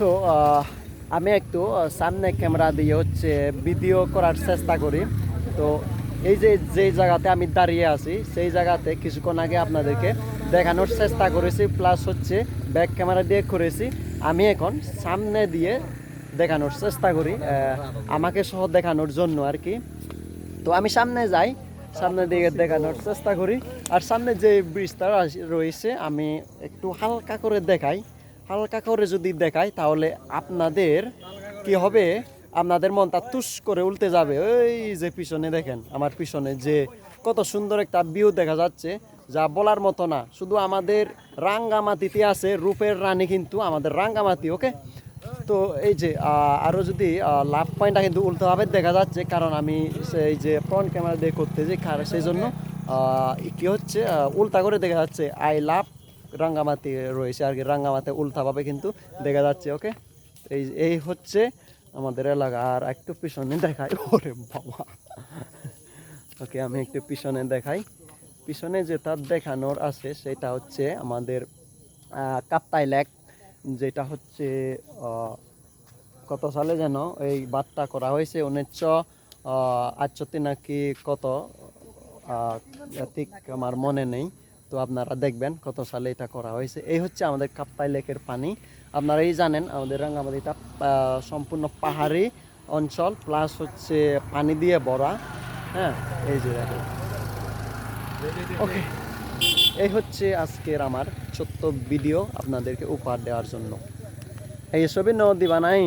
তো আমি একটু সামনে ক্যামেরা দিয়ে হচ্ছে ভিডিও করার চেষ্টা করি। তো এই যে যেই জায়গাতে আমি দাঁড়িয়ে আছি, সেই জায়গাতে কিছুক্ষণ আগে আপনাদেরকে দেখানোর চেষ্টা করেছি প্লাস হচ্ছে ব্যাক ক্যামেরা দিয়ে করেছি। আমি এখন সামনে দিয়ে দেখানোর চেষ্টা করি আমাকে সহ দেখানোর জন্য আর কি। তো আমি সামনে যাই, সামনে দিকে দেখানোর চেষ্টা করি। আর সামনে যে ব্রিজটা রয়েছে, আমি একটু হালকা করে দেখাই। হালকা করে যদি দেখাই, তাহলে আপনাদের কি হবে? আপনাদের মনটা তুস করে উল্টে যাবে। ওই যে পিছনে দেখেন, আমার পিছনে যে কত সুন্দর একটা ভিউ দেখা যাচ্ছে, যা বলার মতো না। শুধু আমাদের রাঙ্গামাতিতে আছে, রূপের রানী কিন্তু আমাদের রাঙ্গামাতি ওকে? তো এই যে আরও যদি লাভ পয়েন্টটা কিন্তু উল্টোভাবে দেখা যাচ্ছে, কারণ আমি সেই যে ফ্রন্ট ক্যামেরা দিয়ে করতে যে সেই জন্য কী হচ্ছে উল্টা করে দেখা যাচ্ছে আই লাভ রাঙ্গামাটি রয়েছে আর কি, রাঙ্গামাতে উল্টাভাবে কিন্তু দেখা যাচ্ছে ওকে এই এই হচ্ছে আমাদের এলাকা। আর একটু পিছনে দেখাই, ওরে বাবা। ওকে আমি একটু পিছনে দেখাই। পিছনে যেটা দেখানোর আছে, সেটা হচ্ছে আমাদের কাপ্তাই লেক, যেটা হচ্ছে কত সালে যেন এই বাদটা করা হয়েছে, উনিশশো আটষট্টি নাকি কত ঠিক আমার মনে নেই। তো আপনারা দেখবেন কত সালে এটা করা হয়েছে। এই হচ্ছে আমাদের কাপ্তাই লেকের পানি। আপনারা এই জানেন, আমাদের রাঙ্গামাটিটা সম্পূর্ণ পাহাড়ি অঞ্চল প্লাস হচ্ছে পানি দিয়ে ভরা। হ্যাঁ এই যে দেখেন। ওকে এই হচ্ছে আজকের আমার ছোট্ট ভিডিও আপনাদেরকে উপহার দেওয়ার জন্য। এই ছবি ন দিবা নাই